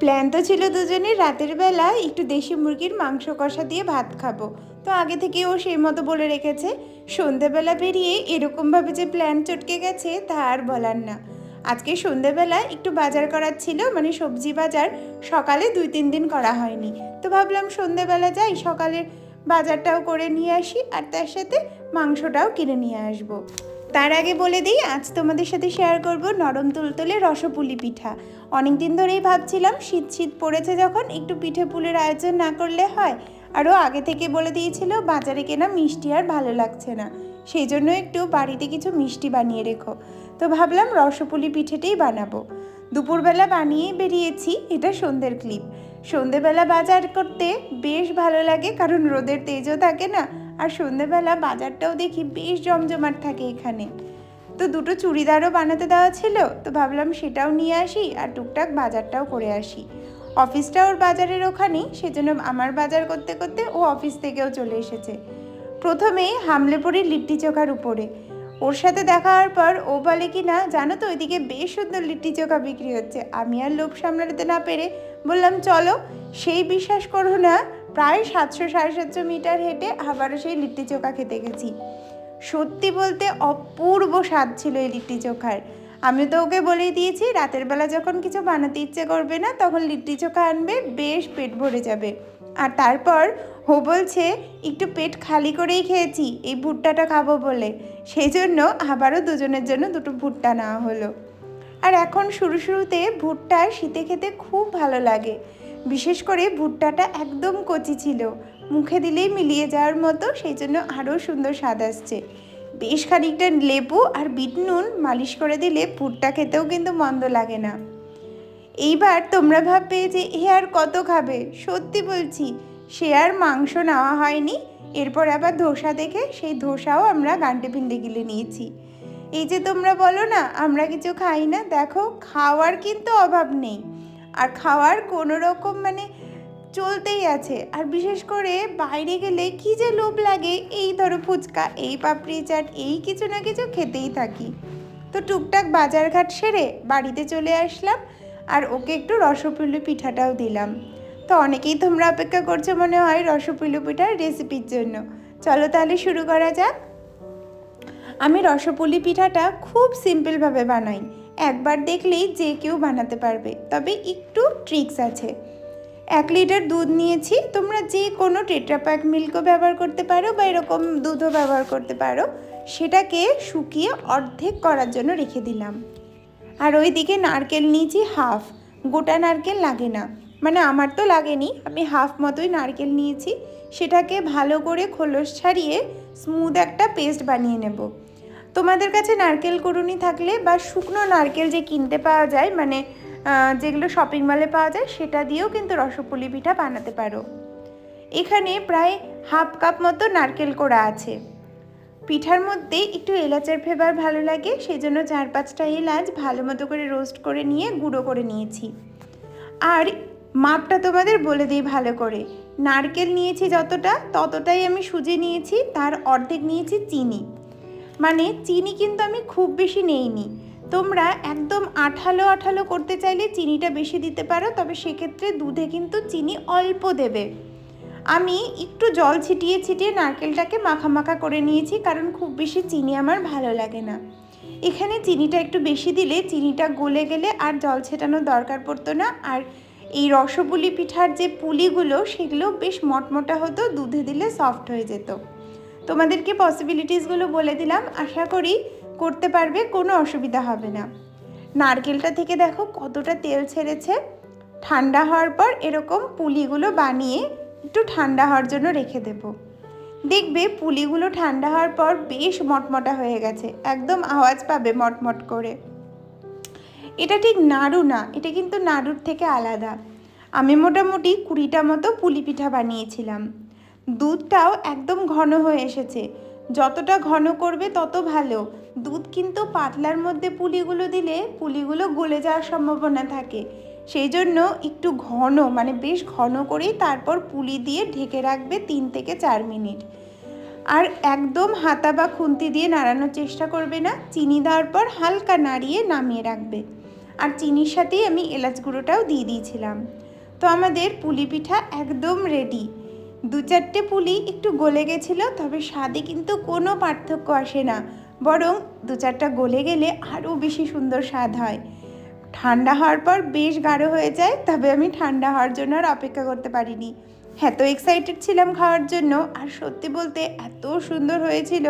Plan তো ছিল দুজনের রাতের বেলা একটু দেশি মুরগির মাংস কষা দিয়ে ভাত খাব। তো আগে থেকে ও সেই মতো বলে রেখেছে। সন্ধেবেলা বেরিয়ে এরকমভাবে যে প্ল্যান চটকে গেছে, তা আর বলার না। আজকে সন্ধেবেলা একটু বাজার করার ছিল মানে সবজি বাজার সকালে দুই তিন দিন করা হয়নি। তো ভাবলাম সন্ধেবেলা যাই, সকালের বাজারটাও করে নিয়ে আসি, আর তার সাথে মাংসটাও কিনে নিয়ে আসব। তার আগে বলে দিই, আজ তোমাদের সাথে শেয়ার করব নরম তুলতুলে রসপুলি পিঠা। অনেক দিন ধরেই ভাবছিলাম শীত শীত পড়েছে যখন একটু পিঠে পুলের আয়োজন না করলে হয়। আরও আগে থেকে বলে দিয়েছিল, বাজারে কেনা মিষ্টি আর ভালো লাগছে না। সেই জন্য একটু বাড়িতে কিছু মিষ্টি বানিয়ে রেখো। তো ভাবলাম রসপুলি পিঠেটাই বানাবো। দুপুরবেলা বানিয়ে বেরিয়েছি, এটা সন্ধ্যের ক্লিপ সন্ধেবেলা বাজার করতে বেশ ভালো লাগে, কারণ রোদের তেজও থাকে না। আর সন্ধেবেলা বাজারটাও দেখি বেশ জমজমাট থাকে এখানে। তো দুটো চুড়িদারও বানাতে দেওয়া ছিল, তো ভাবলাম সেটাও নিয়ে আসি আর টুকটাক বাজারটাও করে আসি। অফিসটা ওর বাজারের ওখানেই, সেজন্য আমার বাজার করতে করতে ও অফিস থেকেও চলে এসেছে। প্রথমেই হামলে পড়ি লিট্টি চোখার উপরে। ওর সাথে দেখা হওয়ার পর ও বলে কি না, জানো তো ওইদিকে বেশ সুন্দর লিট্টি চোখা বিক্রি হচ্ছে। আমি আর লোভ সামলাতে না পেরে বললাম, চলো, সেই বিশ্বাস করো না প্রায় সাতশো, সাড়ে সাতশো মিটার হেঁটে আবারও সেই লিট্টি চোখা খেতে গেছি। সত্যি বলতে অপূর্ব স্বাদ ছিল এই লিট্টি চোখার। আমি তো ওকে বলেই দিয়েছি, রাতের বেলা যখন কিছু বানাতে ইচ্ছে করবে না, তখন লিট্টি চোখা আনবে, বেশ পেট ভরে যাবে। আর তারপর ও বলছে, একটু পেট খালি করেই খেয়েছি, এই ভুট্টাটা খাব বলে। সেই জন্য আবারও দুজনের জন্য দুটো ভুট্টা নেওয়া হলো। আর এখন শুরু শুরুতে ভুট্টা শীতে খেতে খুব ভালো লাগে। বিশেষ করে ভুট্টাটা একদম কচি ছিল। মুখে দিলেই মিলিয়ে যাওয়ার মতো, সেই জন্য আরও সুন্দর স্বাদ আসছে। বেশ খানিকটা লেবু আর বিট নুন মালিশ করে দিলে ভুট্টা খেতেও কিন্তু মন্দ লাগে না। এইবার তোমরা ভাববে যে, এ আর কত খাবে? সত্যি বলছি, সে আর মাংস নেওয়া হয়নি। এরপর আবার ধোসা দেখে সেই ধোসাও আমরা গান্টে পিন্ডে গিলে নিয়েছি। এই যে তোমরা বলো না, আমরা কিছু খাই না, দেখো, খাওয়ার কিন্তু অভাব নেই। আর খাওয়ার কোনো রকম মানে চলতেই আছে। আর বিশেষ করে বাইরে গেলে কি যে লোভ লাগে, এই ধরো ফুচকা, এই পাপড়ি চাট, এই কিছু না কিছু খেতেই থাকি। তো টুকটাক বাজারঘাট সেরে বাড়িতে চলে আসলাম আর ওকে একটু রসপুলি পিঠাটাও দিলাম। তো অনেকেই তোমরা অপেক্ষা করছ মনে হয় রসপুলি পিঠার রেসিপির জন্য। চলো তাহলে শুরু করা যাক। আমি রসপুলি পিঠাটা খুব সিম্পলভাবে বানাই। একবার দেখলেই যে কেউ বানাতে পারবে, তবে একটু ট্রিক্স আছে। এক লিটার দুধ নিয়েছি, তোমরা যে কোনো টেট্রাপ্যাক মিল্কও ব্যবহার করতে পারো বা এরকম দুধও ব্যবহার করতে পারো, সেটাকে শুকিয়ে অর্ধেক করার জন্য রেখে দিলাম। আর ওইদিকে নারকেল নিয়েছি হাফ গোটা নারকেল লাগে না। মানে আমার তো লাগেনি, আমি হাফ মতোই নারকেল নিয়েছি, সেটাকে ভালো করে খোলস ছাড়িয়ে স্মুথ একটা পেস্ট বানিয়ে নেব। তোমাদের কাছে নারকেল কুড়ুনি থাকলে বা শুকনো নারকেল যে কিনতে পাওয়া যায় মানে যেগুলো শপিং মলে পাওয়া যায়, সেটা দিয়েও কিন্তু রসপুলি পিঠা বানাতে পারো। এখানে প্রায় হাফ কাপ মতো নারকেল কোড়া আছে। পিঠার মধ্যে একটু এলাচের ফ্লেভার ভালো লাগে সেই জন্য চার পাঁচটা এলাচ ভালো মতো করে রোস্ট করে নিয়ে গুঁড়ো করে নিয়েছি। আর মাপটা তোমাদের বলে দিই ভালো করে। নারকেল নিয়েছি যতটা, ততটাই আমি সুজি নিয়েছি, তার অর্ধেক নিয়েছি চিনি। মানে চিনি কিন্তু আমি খুব বেশি নেইনি। তোমরা একদম আঠালো আঠালো করতে চাইলে চিনিটা বেশি দিতে পারো, তবে সেক্ষেত্রে দুধে কিন্তু চিনি অল্প দেবে। আমি একটু জল ছিটিয়ে ছিটিয়ে নারকেলটাকে মাখা করে নিয়েছি, কারণ খুব বেশি চিনি আমার ভালো লাগে না। এখানে চিনিটা একটু বেশি দিলে চিনিটা গলে গেলে আর জল ছেটানোর দরকার পড়তো না, আর এই রসপুলি পিঠার যে পুলিগুলো, সেগুলো বেশ মটমোটা হতো, দুধে দিলে সফট হয়ে যেত। তোমাদেরকে পসিবিলিটিসগুলো বলে দিলাম। আশা করি করতে পারবে, কোনো অসুবিধা হবে না। নারকেলটা থেকে দেখো কতটা তেল ছেড়েছে। ঠান্ডা হওয়ার পর এরকম পুলিগুলো বানিয়ে একটু ঠান্ডা হওয়ার জন্য রেখে দেব। দেখবে পুলিগুলো ঠান্ডা হওয়ার পর বেশ মটমটা হয়ে গেছে। একদম আওয়াজ পাবে মটমট করে। এটা ঠিক নাড়ু না, এটা কিন্তু নাড়ুর থেকে আলাদা। আমি মোটামুটি কুড়িটা মতো পুলি পিঠা বানিয়েছিলাম। দুধটাও একদম ঘন হয়ে এসেছে। যতটা ঘন করবে তত ভালো। দুধ কিন্তু পাতলার মধ্যে পুলিগুলো দিলে পুলিগুলো গলে যাওয়ার সম্ভাবনা থাকে। সেই জন্য একটু ঘন মানে বেশ ঘন করেই তারপর পুলি দিয়ে ঢেকে রাখবে তিন থেকে চার মিনিট। আর একদম হাতা বা খুন্তি দিয়ে নাড়ানোর চেষ্টা করবে না। চিনি দেওয়ার পর হালকা নাড়িয়ে নামিয়ে রাখবে। আর চিনির সাথেই আমি এলাচ গুঁড়োটাও দিয়ে দিয়েছিলাম। তো আমাদের পুলি পিঠা একদম রেডি দু চারটে পুলি একটু গলে গেছিল, তবে স্বাদে কিন্তু কোনো পার্থক্য আসে না। বরং দু চারটা গলে গেলে আরও বেশি সুন্দর স্বাদ হয়। ঠান্ডা হওয়ার পর বেশ গাঢ় হয়ে যায়, তবে আমি ঠান্ডা হওয়ার জন্য আর অপেক্ষা করতে পারিনি। এত এক্সাইটেড ছিলাম খাওয়ার জন্য, আর সত্যি বলতে এত সুন্দর হয়েছিল।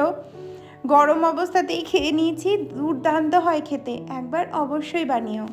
গরম অবস্থাতেই খেয়ে নিয়েছি, দুর্দান্ত হয় খেতে, একবার অবশ্যই বানিও।